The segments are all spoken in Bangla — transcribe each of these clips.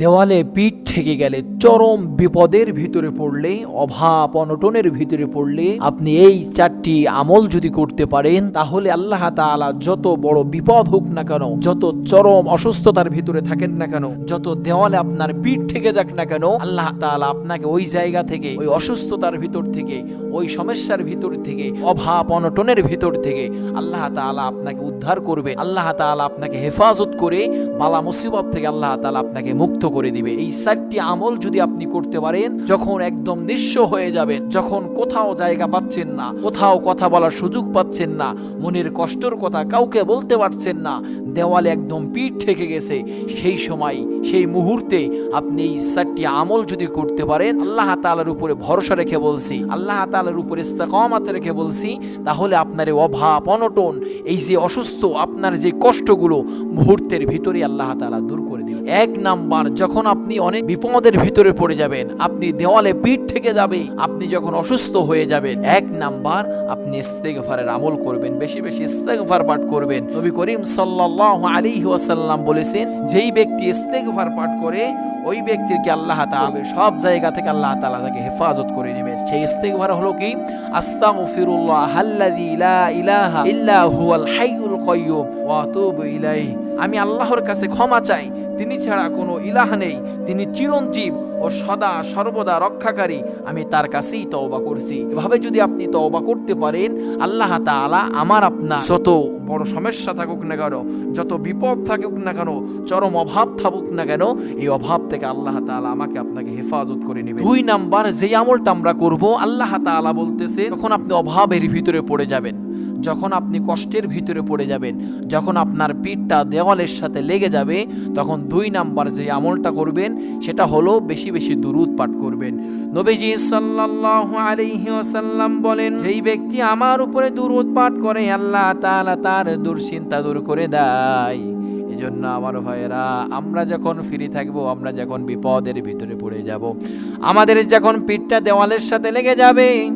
দেওয়ালে পিঠ থেকে গেলে চরম বিপদের ভিতরে পড়লে, অভাব অনটনের ভিতরে পড়লে আপনি এই চারটি আমল যদি করতে পারেন, তাহলে আল্লাহ তাআলা যত বড় বিপদ হোক না কেন, যত চরম অসুস্থতার ভিতরে থাকেন না কেন, যত দেওয়ালে আপনার পিঠ থেকে যাক না কেন, আল্লাহ তাআলা আপনাকে ওই জায়গা থেকে, ওই অসুস্থতার ভিতর থেকে, ওই সমস্যার ভিতর থেকে, অভাব অনটনের ভিতর থেকে আল্লাহ তাআলা আপনাকে উদ্ধার করবে আল্লাহ তাআলা আপনাকে হেফাজত করে বালা মুসিবত থেকে আল্লাহ তাআলা আপনাকে মুক্ত করে দিবে। এই চারটি আমল যদি আপনি করতে পারেন, যখন একদম নিঃস্ব হয়ে যাবেন, যখন কোথাও জায়গা পাচ্ছেন না, কোথাও কথা বলার সুযোগ পাচ্ছেন না, মনের কষ্টর কথা কাউকে বলতে পারছেন না, দেওয়ালে একদম পিঠ ঠেকে গেছে, সেই সময়, সেই মুহূর্তে আপনি এই চারটি আমল যদি করতে পারেন, আল্লাহ তালার উপরে ভরসা রেখে বলছি, আল্লাহ তালার উপরে ইস্তেকামাত রেখে বলছি, তাহলে আপনার অভাব, অনটন, এই যে অসুস্থ, আপনার যে কষ্টগুলো মুহূর্তের ভিতরে আল্লাহ তালা দূর করে দিবেন। এক নাম্বার, যখন আপনি অনেক বিপদের ভিতরে পড়ে যাবেন, আপনি দেওয়ালে পিঠ থেকে যাবে, আপনি যখন অসুস্থ হয়ে যাবেন, এক নাম্বার, আপনি ইস্তেগফারের আমল করবেন, বেশি বেশি ইস্তেগফার পাঠ করবেন। নবী করিম সাল্লাল্লাহু আলাইহি ওয়াসাল্লাম বলেছেন, যেই ব্যক্তি ইস্তেগফার পাঠ করে, ওই ব্যক্তিকে আল্লাহ তাআলা সব জায়গা থেকে আল্লাহ তাআলা তাকে হেফাজত করে নেবেন। সেই ইস্তেগফার হলো কি? আস্তাগফিরুল্লাহ আল্লাযী লা ইলাহা ইল্লা হুয়াল হাইয়ুল কাইয়্যুম ওয়া আতুবু ইলাইহি। আমি আল্লাহর কাছে ক্ষমা চাই তিনি ছাড়া কোনো ইলাহ নেই। তিনি চিরঞ্জীব ও সদা সর্বদা রক্ষাকারী। আমি তার কাছেই তওবা করছি। এভাবে যদি আপনি তওবা করতে পারেন, আল্লাহ তাআলা আমার আপনার। যত বড় সমস্যা থাকুক না কেন, যত বিপদ থাকুক না কেন, চরম অভাব থাকুক না কেন, এই অভাব থেকে আল্লাহ তাআলা আমাকে আপনাকে হেফাজত করে নেবে দুই নাম্বার, যেই আমলটা আমরা করব, আল্লাহ তাআলা বলতেছে তখন আপনি অভাবের ভিতরে পড়ে যাবেন। যখন আপনি কষ্টের ভিতরে পড়ে যাবেন, যখন আপনার পিঠটা দেওয়ালের সাথে লেগে যাবে, তখন দুই নাম্বার যে আমলটা করবেন, সেটা হলো বেশি বেশি দুরুদ পাঠ করবেন। নবীজি সাল্লাল্লাহু আলাইহি ওয়াসাল্লাম বলেন, যেই ব্যক্তি আমার উপরে দুরুদ পাঠ করে, আল্লাহ তাআলা তার দুশ্চিন্তা দূর করে দেয়। জন্য আমার ভাইয়েরা, আমরা যখন ফ্রি থাকব, আমরা যখন বিপদের ভিতরে পড়ে যাব। আমাদের যখন পিঠটা দেওয়ালের সাথে লেগে যাবে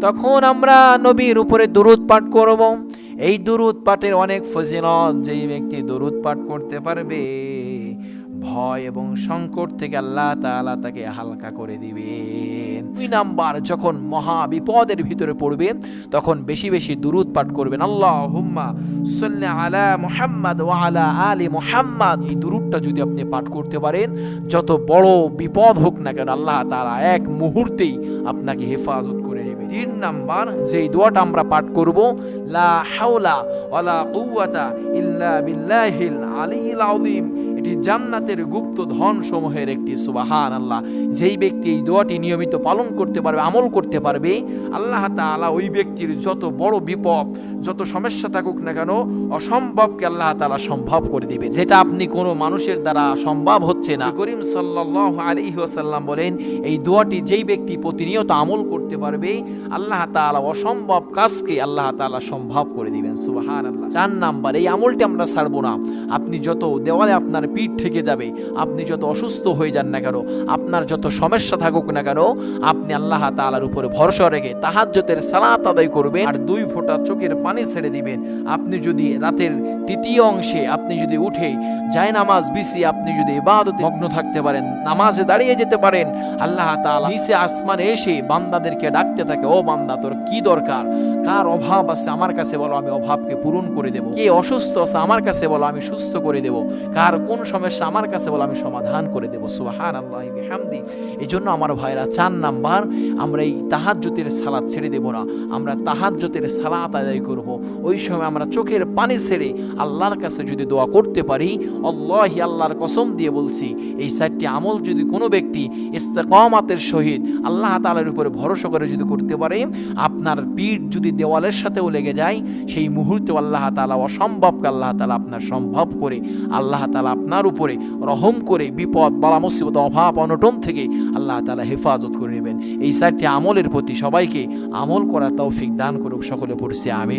তখন আমরা নবীর উপরে দুরুদ পাঠ করব। এই দুরুদ পাঠের অনেক ফজিলত, যেই ব্যক্তি দুরুদ পাঠ করতে পারবে, ভয় এবং সংকট থেকে আল্লাহ তাআলা তাকে হালকা করে দিবে। দুই নাম্বার, যখন মহা বিপদের ভিতরে পড়বে, তখন বেশি বেশি দুরুদ পাঠ করবেন। আল্লাহ হুম্মা সাল্লি আলা মুহাম্মদ ওয়া আলা আলি মুহাম্মদ। এই দুরুদটা যদি আপনি পাঠ করতে পারেন, যত বড় বিপদ হোক না কেন, আল্লাহ তাআলা এক মুহূর্তেই আপনাকে হেফাজত করে তিন নাম্বার, যেই দোয়াটা আমরা পাঠ করব, লা হাওলা ওয়ালা কুওয়াতা ইল্লা বিল্লাহিল আলিয়িল আযীম। এটি জান্নাতের গুপ্ত ধন সমূহের একটি সুবাহান আল্লাহ যেই ব্যক্তি এই দোয়াটি নিয়মিত পালন করতে পারবে, আমল করতে পারবে, আল্লাহ তাআলা ওই ব্যক্তির যত বড় বিপদ, যত সমস্যা থাকুক না কেন, অসম্ভবকে আল্লাহ তাআলা সম্ভব করে দিবে। যেটা আপনি কোনো মানুষের দ্বারা সম্ভব হচ্ছে না। করিম সাল্লাল্লাহু আলাইহি ওয়াসাল্লাম বলেন, এই দোয়াটি যেই ব্যক্তি প্রতিনিয়ত আমল করতে পারবে, আল্লাহ তাআলা অসম্ভব কাজকে আল্লাহ তাআলা সম্ভব করে দিবেন, সুবহানাল্লাহ। চার নাম্বার, এই আমলটি আমরা ছাড়বো না। আপনি যত দেওয়ালে আপনার পিঠ থেকে যাবে। আপনি যত অসুস্থ হয়ে যান না কেন, আপনার যত সমস্যা থাকুক না কেন, আপনি আল্লাহ তাআলার উপরে ভরসা রেখে তাহাজ্জতের সালাত আদায় করবেন আর দুই ফোঁটা চোখের পানি ছেড়ে দিবেন। আপনি যদি রাতের তৃতীয় অংশে আপনি যদি উঠে যায় নামাজ বিসি আপনি যদি ইবাদতে মগ্ন থাকতে পারেন, নামাজে দাঁড়িয়ে যেতে পারেন, আল্লাহ তাআলা নিচে আসমানে এসে বান্দাদেরকে ডাকতে থাকে, ও বান্দা, তোর কি দরকার? কার অভাব আছে আমার কাছে বলো, আমি অভাবকে পূরণ করে দেব। কে অসুস্থ আছে আমার কাছে বলো, আমি সুস্থ করে দেব। কার কোন সমস্যা আমার কাছে বলো আমি সমাধান করে দেবো। সুবাহান আল্লাহ বিহামদি। এই জন্য আমার ভাইরা, চার নাম্বার, আমরা এই তাহাজ্জুতের সালাদ ছেড়ে দেব না। আমরা তাহাজ্জুতের সালাত আদায় করব। ওই সময় আমরা চোখের পানি ছেড়ে আল্লাহর কাছে যদি দোয়া করতে পারি, আল্লাহ আল্লাহর কসম দিয়ে বলছি, এই চারটি আমল যদি কোনো ব্যক্তি ইস্তেকামাতের সহিত আল্লাহ তাআলার উপরে ভরসা করে যদি করতে পারে, আপনার পিঠ যদি দেওয়ালের সাথেও লেগে যায়, সেই মুহূর্তে আল্লাহ তাআলা অসম্ভবকে আল্লাহ তাআলা আপনার সম্ভব করে, আল্লাহ তাআলা আপনার উপরে রহম করে, বিপদ, বালা, মুসিবত, অভাব, অনটন থেকে আল্লাহ তালা হেফাজত করে নেবেন। এই চারটি আমলের প্রতি সবাইকে আমল করা তৌফিক দান করুক, সকলে পড়ছে আমির